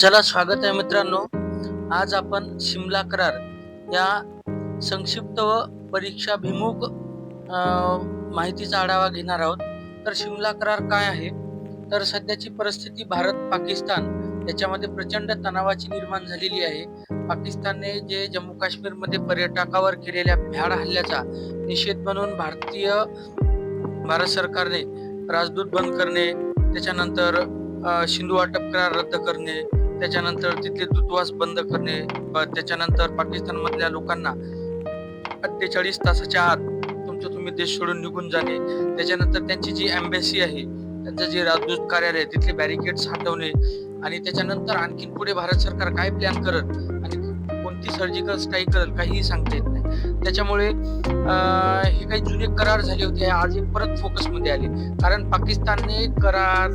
चला स्वागत आहे मित्रांनो. आज आपण शिमला करार या संक्षिप्त व परीक्षाभिमुख माहितीचा आढावा घेणार आहोत. तर शिमला करार काय आहे? तर सध्याची परिस्थिती भारत पाकिस्तान याच्यामध्ये प्रचंड तणावाची निर्माण झालेली आहे. पाकिस्तानने जे जम्मू काश्मीरमध्ये पर्यटकावर केलेल्या भ्याड हल्ल्याचा निषेध म्हणून भारतीय भारत सरकारने राजदूत बंद करणे त्याच्यानंतर अ, सिंधू वाटप करार रद्द करणे त्याच्यानंतर तिथले दूतावास बंद करणे त्याच्यानंतर पाकिस्तानमधल्या लोकांना अठ्ठेचाळीस तासाच्या आत तुमचं तुम्ही देश सोडून निघून जाणे त्याच्यानंतर त्यांची जी एम्बेसी आहे त्यांचं जे राजदूत कार्यालय आहे, तिथले बॅरिकेड्स हटवणे आणि त्याच्यानंतर आणखीन पुढे भारत सरकार काय प्लॅन करत आणि कोणती सर्जिकल स्ट्राईक करत काहीही सांगते येत त्याच्यामुळे हे काही जुने करार झाले होते. हे आज हे परत फोकसमध्ये आले. कारण पाकिस्तानने करार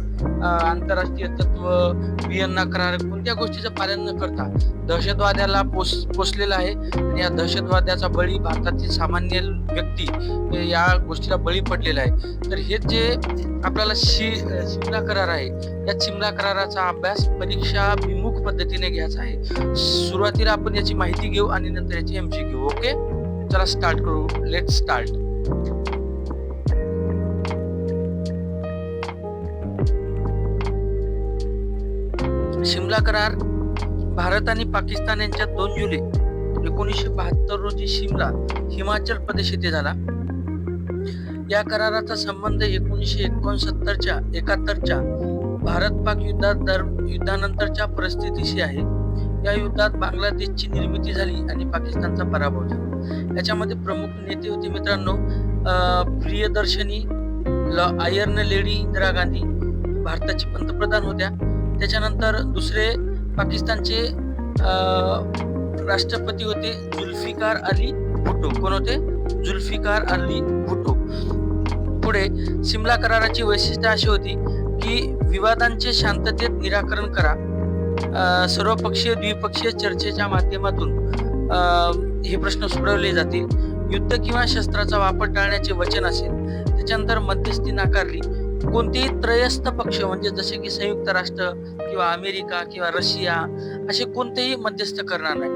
आंतरराष्ट्रीय तत्व व्हिएन्ना करार कोणत्या गोष्टीचं पालन न करता दहशतवाद्याला पोस पोचलेला आहे. आणि या दहशतवाद्याचा बळी भारतातील सामान्य व्यक्ती या गोष्टीला बळी पडलेला आहे. तर हे जे आपल्याला शि शिमला करार आहे या शिमला कराराचा अभ्यास परीक्षा विमुख पद्धतीने घ्यायचा आहे. सुरुवातीला आपण याची माहिती घेऊ आणि नंतर याची एमसी घेऊ ओके? चला स्टार्ट करू. लेट स्टार्ट शिमला करार भारत आणि पाकिस्तान यांच्यात दोन जुलै एकोणीसशे बहात्तर रोजी शिमला हिमाचल प्रदेश येथे झाला. या कराराचा संबंध एकोणीसशे एकोणसत्तरच्या एकाहत्तरच्या भारत पाक युद्धात दर युद्धानंतरच्या परिस्थितीशी आहे. या युद्धात बांगलादेशची निर्मिती झाली आणि पाकिस्तानचा पराभव झाला. याच्यामध्ये प्रमुख नेते होते मित्रांनो प्रियदर्शनी ल आयर्न लेडी इंदिरा गांधी भारताचे पंतप्रधान होत्या. त्याच्यानंतर दुसरे पाकिस्तानचे राष्ट्रपती होते जुल्फिकार अली भुट्टो. कोण होते? जुल्फिकार अली भुट्टो. पुढे सिमला कराराची वैशिष्ट्य अशी होती की विवादांचे शांततेत निराकरण करा. सर्वपक्षीय द्विपक्षीय चर्चेच्या माध्यमातून हे प्रश्न सोडवले जातील. युद्ध किंवा शस्त्राचा वापर टाळण्याचे वचन असेल. त्याच्यानंतर मध्यस्थी नाकारली. कोणतेही त्रयस्थ पक्ष म्हणजे जसे की संयुक्त राष्ट्र किंवा अमेरिका किंवा रशिया असे कोणतेही मध्यस्थ करणार नाही.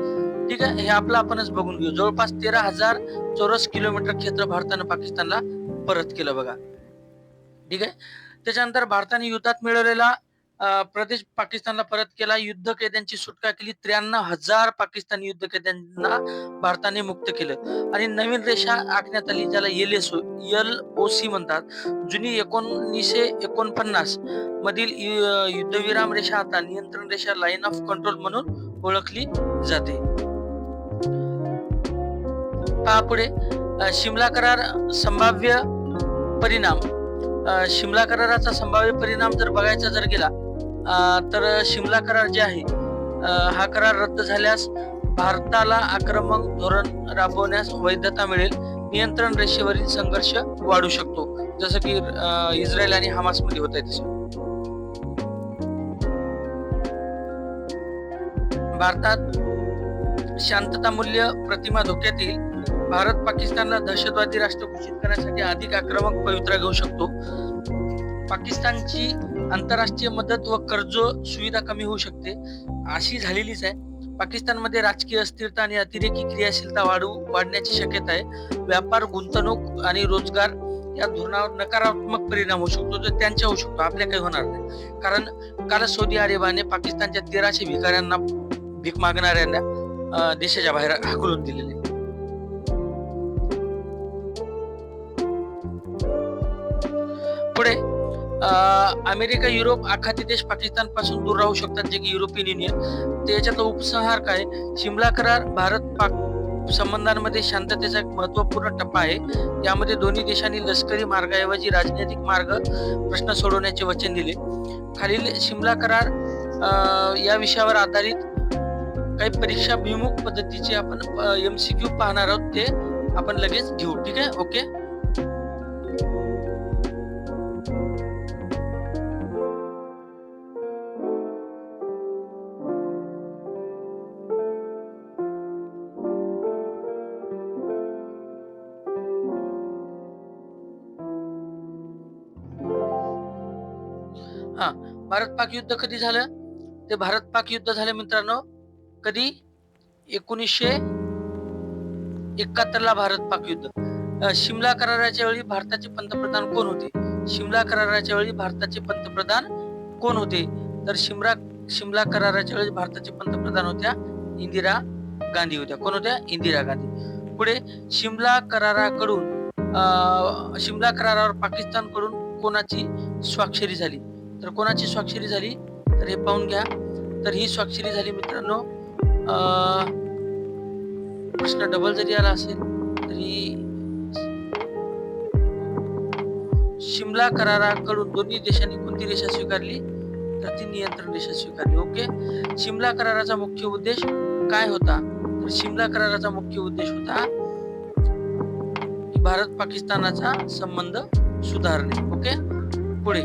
ठीक आहे? हे आपलं आपणच बघून घेऊ. जवळपास तेरा हजार चौरस किलोमीटर क्षेत्र भारतानं पाकिस्तानला परत केलं बघा. ठीक आहे? त्याच्यानंतर भारताने युद्धात मिळवलेला प्रदेश पाकिस्तानला परत केला. युद्ध कैद्यांची सुटका केली. त्र्याण्णव हजार पाकिस्तानी युद्ध कैद्यांना भारताने मुक्त केलं. आणि नवीन रेषा आखण्यात आली ज्याला L S L O C म्हणतात. जुनी एकोणीसशे एकोणपन्नास मधील युद्धविराम रेषा आता नियंत्रण रेषा लाईन ऑफ कंट्रोल म्हणून ओळखली जाते. पुढे. शिमला करार संभाव्य परिणाम. शिमला कराराचा संभाव्य परिणाम जर बघायचा जर गेला तर शिमला करार जे आहे हा करार रद्द झाल्यास भारताला आक्रमक धोरण राबवण्यास वैधता मिळेल. नियंत्रण रेषेवरील संघर्ष वाढू शकतो. जसं की इस्रायल आणि हमासमध्ये होत आहे तसं. भारतात शांतता मूल्य प्रतिमा धोक्यात येईल. भारत पाकिस्तानला दहशतवादी राष्ट्र घोषित करण्यासाठी अधिक आक्रमक पवित्रा घेऊ शकतो. पाकिस्तानची आंतरराष्ट्रीय मदत व कर्ज सुविधा कमी होऊ शकते. अशी झालेलीच आहे. पाकिस्तानमध्ये राजकीय अस्थिरता आणि अतिरेकी क्रियाशीलता वाढू वाढण्याची शक्यता आहे. व्यापार गुंतवणूक आणि रोजगार या धोरणावर नकारात्मक परिणाम होऊ शकतो. जो त्यांच्या होऊ शकतो. आपल्या काही होणार नाही. कारण काल सौदी अरेबियाने पाकिस्तानच्या तेराशे भिकाऱ्यांना भीक मागणाऱ्यांना देशाच्या बाहेर हाकलून दिलेले. अमेरिका युरोप आखाती देश पाकिस्तानपासून दूर राहू शकतात जे की युरोपियन युनियन. त्याच्यातला उपसंहार काय? शिमला करार भारत पाक संबंधांमध्ये शांततेचा एक महत्त्वपूर्ण टप्पा आहे. यामध्ये दोन्ही देशांनी लष्करी मार्गाऐवजी राजनैतिक मार्ग प्रश्न सोडवण्याचे वचन दिले. खालील शिमला करार या विषयावर आधारित काही परीक्षा विमुख पद्धतीचे आपण एम सी क्यू पाहणार आहोत ते आपण लगेच घेऊ. ठीक आहे? ओके? भारत पाक युद्ध कधी झालं? ते भारत पाक युद्ध झालं मित्रांनो कधी? एकोणीसशे एकाहत्तर ला भारत पाक युद्ध शिमला कराराच्या वेळी भारताचे पंतप्रधान कोण होते? शिमला कराराच्या वेळी भारताचे पंतप्रधान कोण होते? तर शिमला शिमला कराराच्या वेळी भारताचे पंतप्रधान होत्या इंदिरा गांधी होत्या. कोण होत्या? इंदिरा गांधी. पुढे शिमला कराराकडून शिमला करारावर पाकिस्तानकडून कोणाची स्वाक्षरी झाली? तर कोणाची स्वाक्षरी झाली तर हे पाहून घ्या. तर ही स्वाक्षरी झाली मित्रांनो. प्रश्न डबल जरी आला असेल तरी शिमला कराराकडून दोन्ही देशांनी कोणती रेषा स्वीकारली? तर ती नियंत्रण रेषा स्वीकारली. ओके? शिमला कराराचा मुख्य उद्देश काय होता? तर शिमला कराराचा मुख्य उद्देश होता की भारत पाकिस्तानाचा संबंध सुधारणे. ओके? पुढे.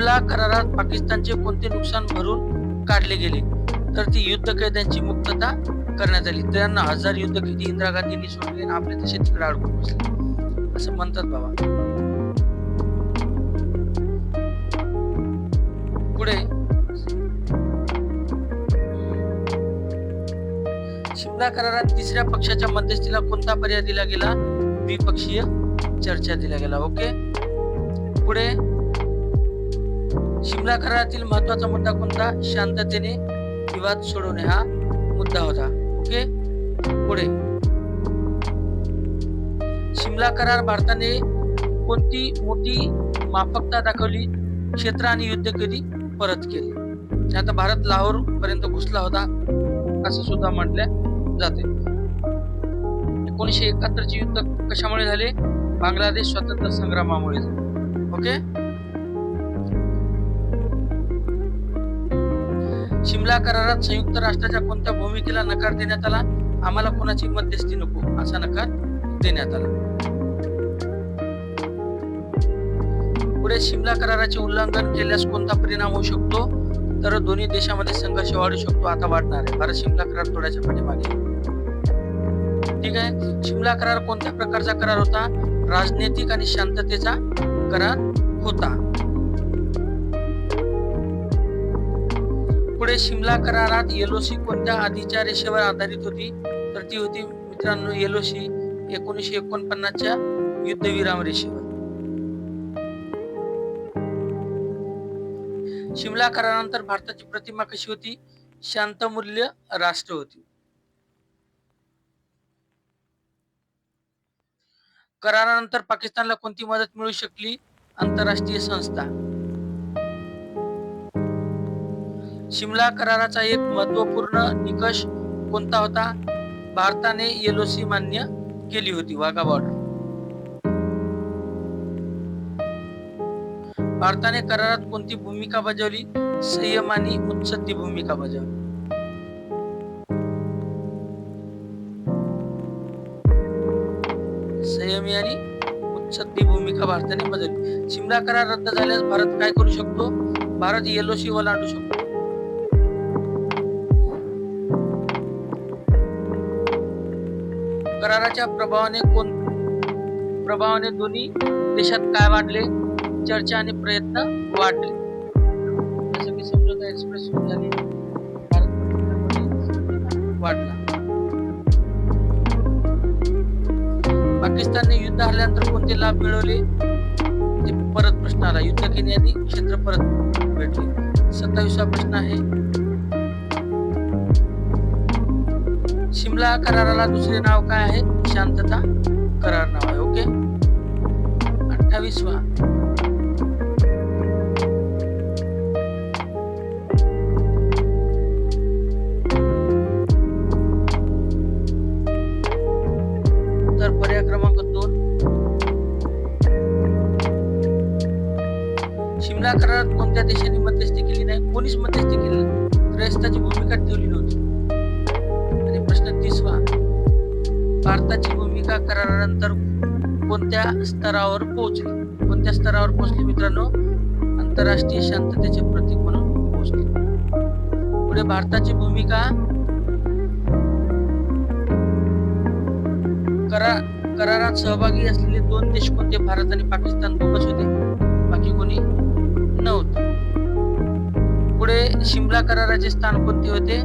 शिमला करारात पाकिस्तानचे कोणते नुकसान भरून काढले गेले? तर ती युद्ध कैद्यांची मुक्तता करण्यात आली. त्यांना हजार युद्ध कैदी इंदिरा गांधींनी सोडले आणि आपले तसे तिकडे अडकून बसले. असं म्हणतात बाबा. पुढे. शिमला करारात तिसऱ्या पक्षाच्या मध्यस्थीला कोणता पर्याय दिला गेला? द्विपक्षीय चर्चा दिला गेला ओके? पुढे. शिमला करारातील महत्त्वाचा मुद्दा कोणता? शांततेने विवाद सोडवणे हा मुद्दा होता. ओके? पुढे. शिमला करार भारताने कोणती मोठी माफकता दाखवली? क्षेत्र आणि युद्ध कधी परत केले? आता भारत लाहोर पर्यंत घुसला होता असं सुद्धा म्हटल्या जाते. एकोणीसशे एकाहत्तर चे युद्ध कशामुळे झाले? बांगलादेश स्वातंत्र्य संग्रामामुळे झाले. ओके? शिमला करारात संयुक्त राष्ट्राच्या कोणत्या भूमिकेला नकार देण्यात आला? आम्हाला कोणाची मध्यस्थी नको? असा नकार देण्यात आला. पुढे शिमला कराराचे उल्लंघन केल्यास कोणता परिणाम होऊ शकतो? तर दोन्ही देशामध्ये संघर्ष वाढू शकतो आता वाढणार आहे. भारत शिमला करार तोडायच्या पाठीमागे ठीक आहे? शिमला करार कोणत्या प्रकारचा करार होता? राजनैतिक आणि शांततेचा करार होता. पुढे शिमला करारात येलोशी कोणत्या आधीच्या रेषेवर आधारित होती? तर ती होती मित्रांनो येलोशी एकोणीसशे एकोणपन्नासच्या युद्धविराम रेषेवर. शिमला करारानंतर भारताची प्रतिमा कशी होती? शांतमूल्य राष्ट्र होती. करारानंतर पाकिस्तानला कोणती मदत मिळू शकली? आंतरराष्ट्रीय संस्था. शिमला कराराचा एक महत्त्वपूर्ण निकष कोणता होता? भारताने एलओसी मान्य केली होती. वाघा बॉर्डर भारताने करारात कोणती भूमिका बजावली? संयम आणि उत्सत्ती भूमिका बजावली. संयमी आणि उत्सत्ती भूमिका भारताने बजावली. शिमला करार रद्द झाल्यास भारत काय करू शकतो? भारत एलओसी ओलांडू शकतो. कराराच्या प्रभावाने कोण प्रभावाने दोन्ही देशात काय वाढले? चर्चा आणि प्रयत्न वाढले. जसं की समजोता एक्सप्रेस सुरू झाली. वाढला. पाकिस्तानने युद्ध हरल्यानंतर कोणते लाभ मिळवले? ते परत प्रश्न आला. युद्ध केल्याने क्षेत्र परत भेटले. सत्तावीसवा प्रश्न आहे. शिमला कराराला दुसरे नाव काय आहे? शांतता करार नाव आहे ओके? अठ्ठावीसवा. तर पर्याय क्रमांक दोन. शिमला करारात कोणत्या देशांनी मध्यस्थी केली नाही? कोणीच मध्यस्थी केली नाही. त्रयस्थाची भूमिका ठेवली नव्हती. भारताची भूमिका करारानंतर कोणत्या स्तरावर पोहोचली? कोणत्या स्तरावर पोहोचली मित्रांनो? आंतरराष्ट्रीय शांततेचे प्रतीक म्हणून पोहोचली. पुढे भारताची भूमिका करा करारात सहभागी असलेले दोन देश कोणते? भारत आणि पाकिस्तान दोघच होते. बाकी कोणी नव्हते. पुढे शिमला कराराचे स्थान कोणते होते?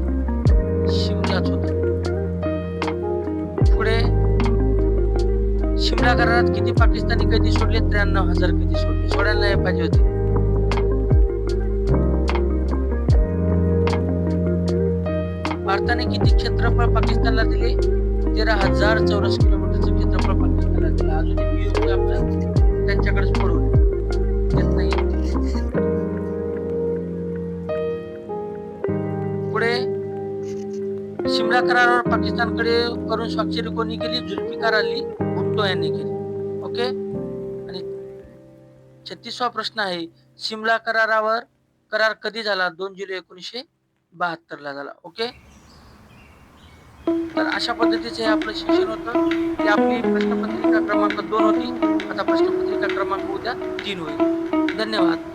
शिमलाच होते. पुढे शिमला करारात किती पाकिस्तानी कैदी सोडले? त्र्याण्णव हजार कैदी सोडले. सोडायला नाही पाहिजे होते. भारताने किती क्षेत्रफळ पाकिस्तानला दिले? तेरा हजार चौरस किलोमीटरचं क्षेत्रफळ पाकिस्तानला दिलं. अजून POK आपलं. त्यांच्याकडेच पडून. येत नाही पुढे शिमला करारावर पाकिस्तानकडे करून स्वाक्षरी कोणी केली? जुल्फिकार अली भुट्टो यांनी केली. ओके? आणि छत्तीसवा प्रश्न आहे शिमला करारावर करार कधी झाला? दोन जुलै एकोणीसशे बहात्तर ला झाला. ओके? तर अशा पद्धतीचे हे आपलं शिक्षण होतं. ही आपली प्रश्नपत्रिका क्रमांक दोन होती. आता प्रश्नपत्रिका क्रमांक उद्या तीन होईल. धन्यवाद.